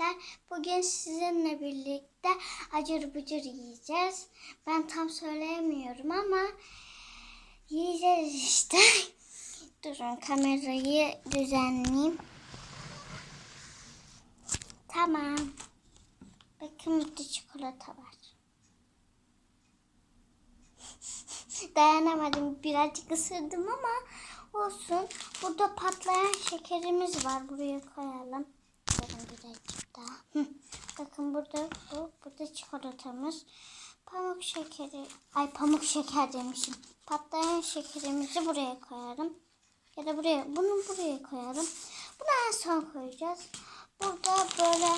arkadaşlar. Bugün sizinle birlikte acır bucur yiyeceğiz. Ben tam söyleyemiyorum ama yiyeceğiz işte. Durun kamerayı düzenleyeyim. Tamam. Bakın burada çikolata var. Dayanamadım. Birazcık ısırdım ama olsun. Burada patlayan şekerimiz var. Buraya koyalım. Bakın birazcık daha. Hı. Bakın burada bu. Burada çikolatamız. Pamuk şekeri. Ay pamuk şeker demişim. Patlayan şekerimizi buraya koyalım. Ya da buraya. Bunu buraya koyalım. Bunu en son koyacağız. Burada böyle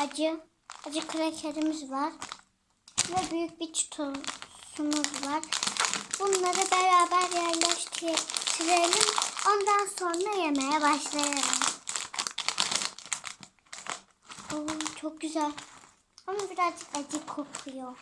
acı acı krakerimiz var. Ve büyük bir çitosumuz var. Bunları beraber yerleştirelim. Ondan sonra yemeye başlayalım. Oo, çok güzel. Ama birazcık acı kokuyor.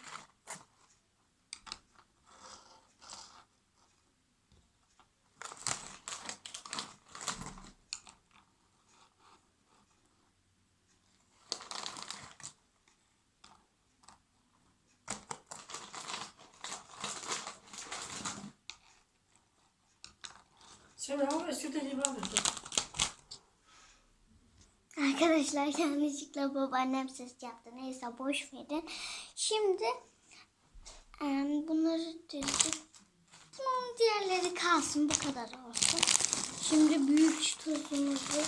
Semra ama süteci bağırdı. Arkadaşlar yanlışlıkla babaannem ses yaptı. Neyse boş verin. Şimdi bunları düzdük. Bunun diğerleri kalsın. Bu kadar olsun. Şimdi büyük tuzumuzu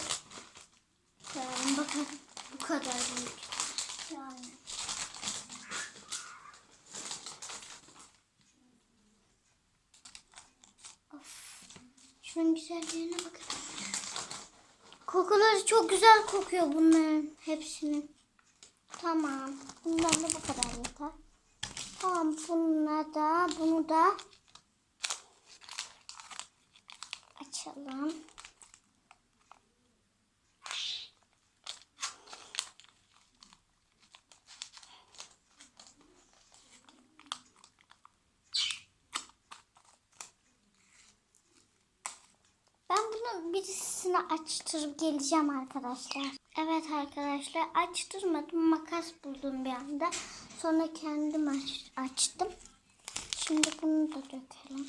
koyalım. Bakın bu kadar büyük. Yani. Of. Şunun güzelliğine bakın. Kokuları çok güzel kokuyor bunların hepsinin. Tamam. Bundan da bu kadar yeter. Tamam bununla da bunu da açalım. Ben bunu birisine açtırıp geleceğim arkadaşlar. Evet arkadaşlar açtırmadım. Makas buldum bir anda. Sonra kendim aç- açtım. Şimdi bunu da dökelim.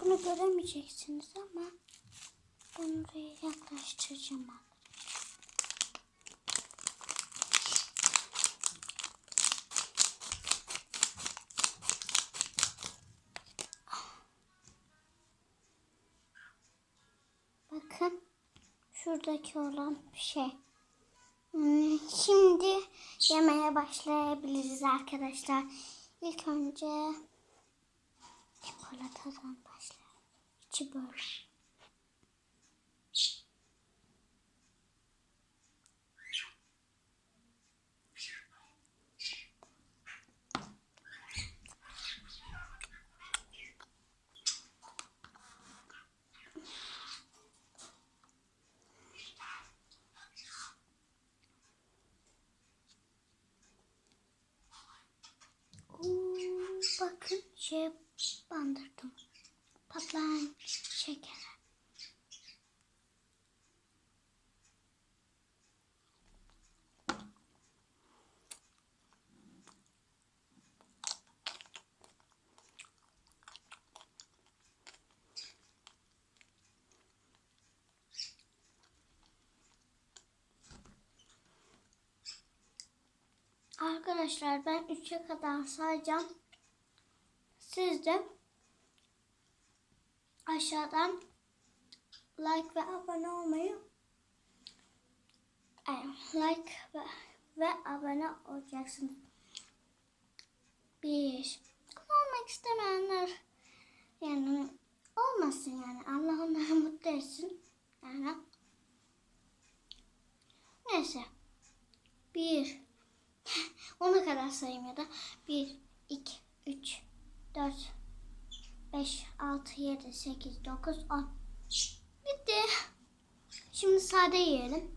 Bunu göremeyeceksiniz ama bunu yaklaştıracağım. Bakın şuradaki olan şey. Hmm, Şimdi yemeye başlayabiliriz arkadaşlar. İlk önce çikolatadan başlayalım. İçi böyle. Oo, bakın şey bandırdım. Patlayan şeker. Arkadaşlar ben 3'e kadar sayacağım. Siz de aşağıdan like ve abone olmayı Ay, like ve, ve abone olacaksınız. Bir. Olmak istemeyenler yani olmasın yani. Allah onları mutlu etsin. Yani neyse. Bir. Ona kadar sayayım ya da 1, 2, 3, 4, 5, 6, 7, 8, 9, 10. Bitti. Şimdi sade yiyelim.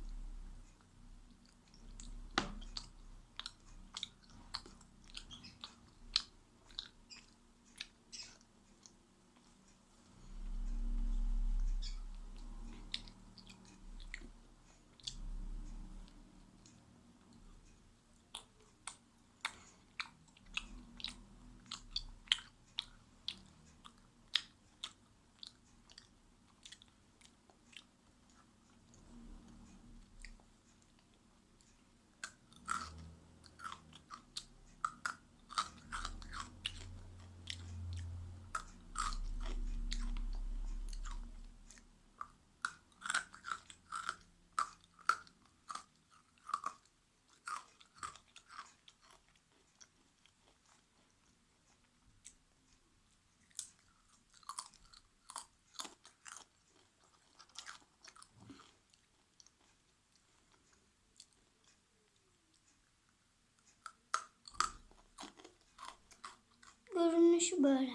Şu böyle.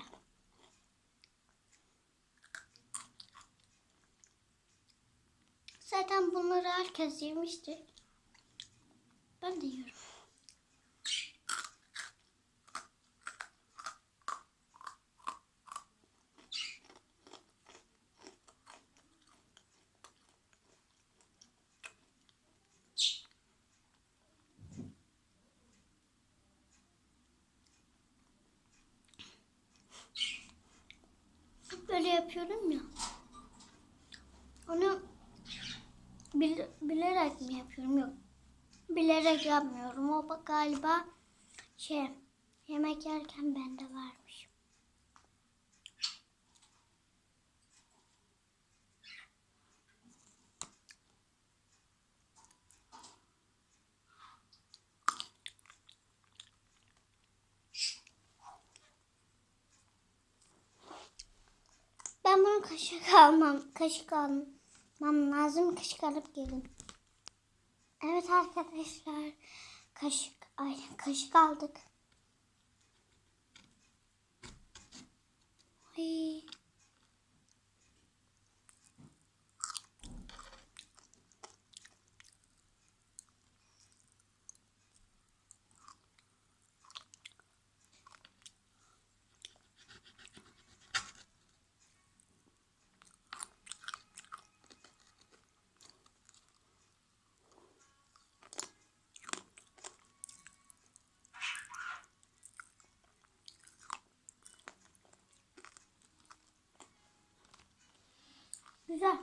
Zaten bunları herkes yemiştir. Ben de yiyorum. Böyle yapıyorum ya. Onu bil- bilerek mi yapıyorum? Yok. Bilerek yapmıyorum. O bak galiba şey yemek yerken bende varmış. Ben bunu kaşık almam. Kaşık almam lazım. Kaşık alıp gelin. Evet arkadaşlar. Kaşık. Ay kaşık aldık. Ay. Güzel.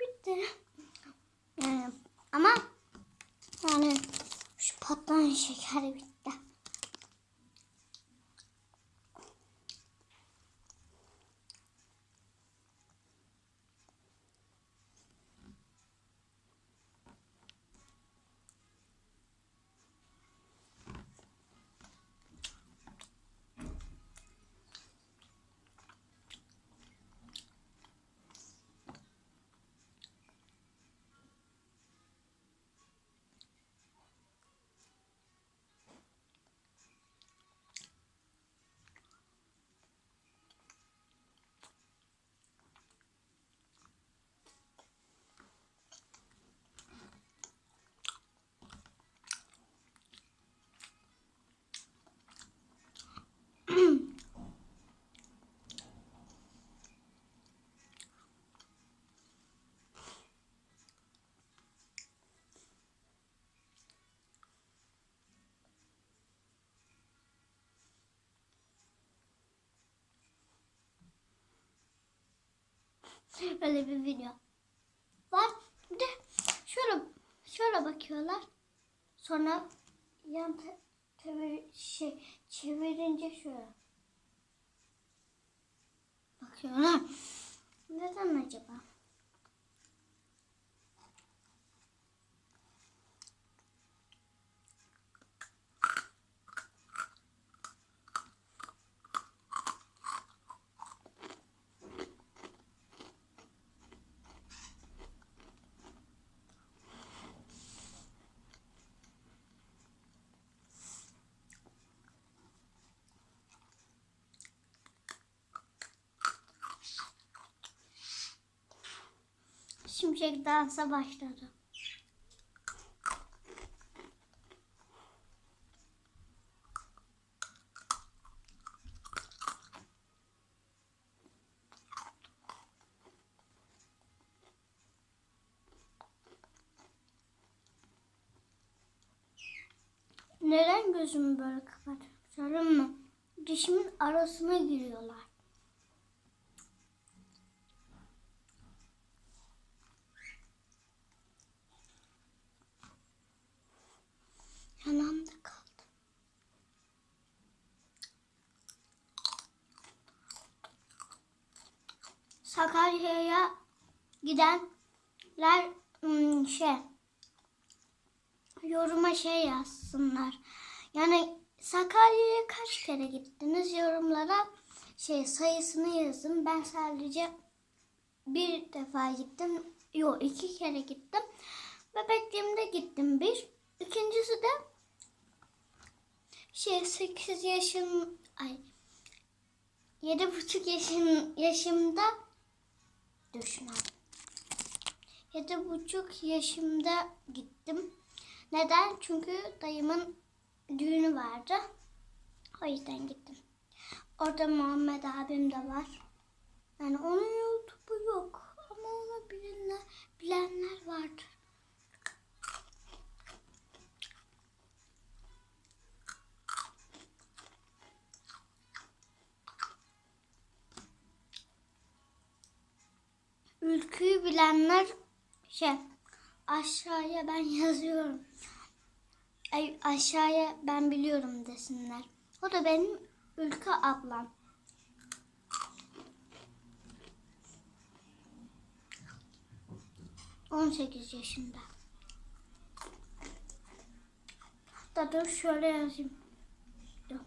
Bitti. Yani, ama yani şu patlayan şeker bitti. Böyle bir video var. Bir de şöyle şöyle bakıyorlar. Sonra yan çevir, şey çevirince şöyle bakıyorlar. Neden acaba? Şimşek dansa başladı. Neden gözümü böyle kapatıyorum? Söyleyeyim mi? Dişimin arasına giriyorlar. Yanağımda kaldı. Sakarya'ya gidenler ım, şey yoruma şey yazsınlar. Yani Sakarya'ya kaç kere gittiniz yorumlara şey sayısını yazın. Ben sadece bir defa gittim. Yok iki kere gittim. Bebekliğimde gittim bir. İkincisi de şey 8 yaşım ay yedi buçuk yaşım yaşımda düşünün. Yedi buçuk yaşımda gittim. Neden? Çünkü dayımın düğünü vardı. O yüzden gittim. Orada Muhammed abim de var. Yani onun YouTube'u yok. Ama onu bilenler, bilenler vardır. Ülküyü bilenler şey aşağıya ben yazıyorum. Ay, aşağıya ben biliyorum desinler. O da benim Ülkü ablam. On sekiz yaşında. Hatta dur şöyle yazayım. Dur.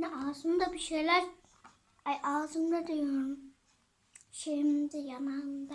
Yine ağzımda bir şeyler ay ağzımda diyorum. Şeyimde yanağımda.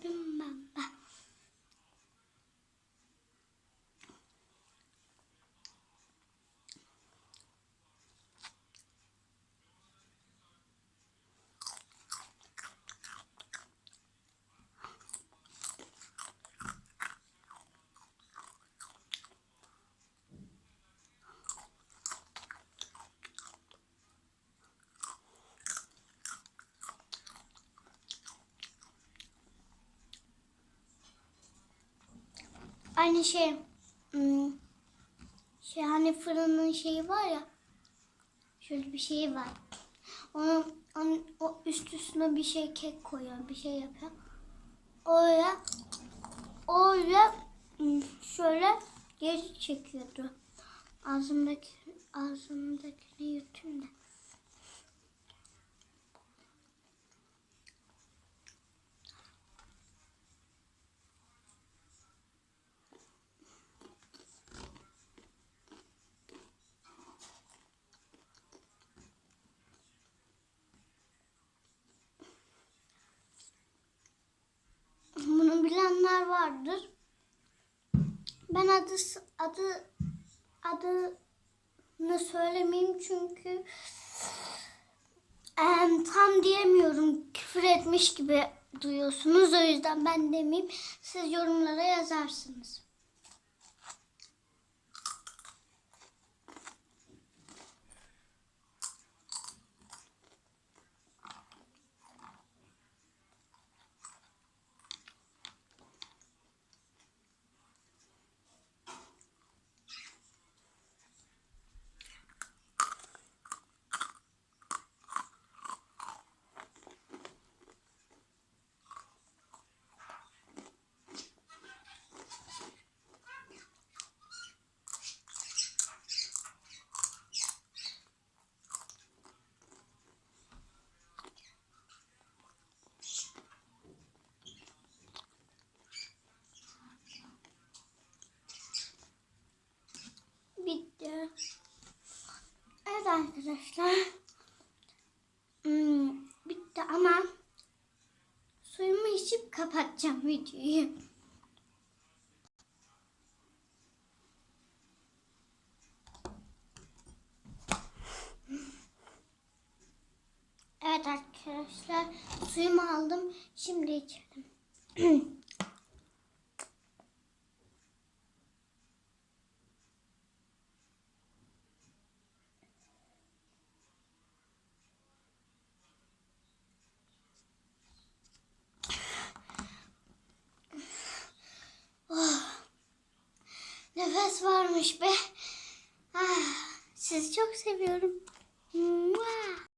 Sabe Aynı şey hmm, şey hani fırının şeyi var ya şöyle bir şey var. Onun, onun o üst üstüne bir şey kek koyuyor, bir şey yapıyor. Öyle öyle hmm, şöyle geri çekiyordu. Ağzımdaki ağzımdakini yutayım da. vardır. Ben adı adı adını söylemeyeyim çünkü em, tam diyemiyorum. Küfür etmiş gibi duyuyorsunuz. O yüzden ben demeyeyim. Siz yorumlara yazarsınız. Bitti. Evet arkadaşlar. Hmm, bitti ama suyumu içip kapatacağım videoyu. Evet arkadaşlar suyumu aldım. Şimdi içelim. Varmış be. Ah, sizi çok seviyorum.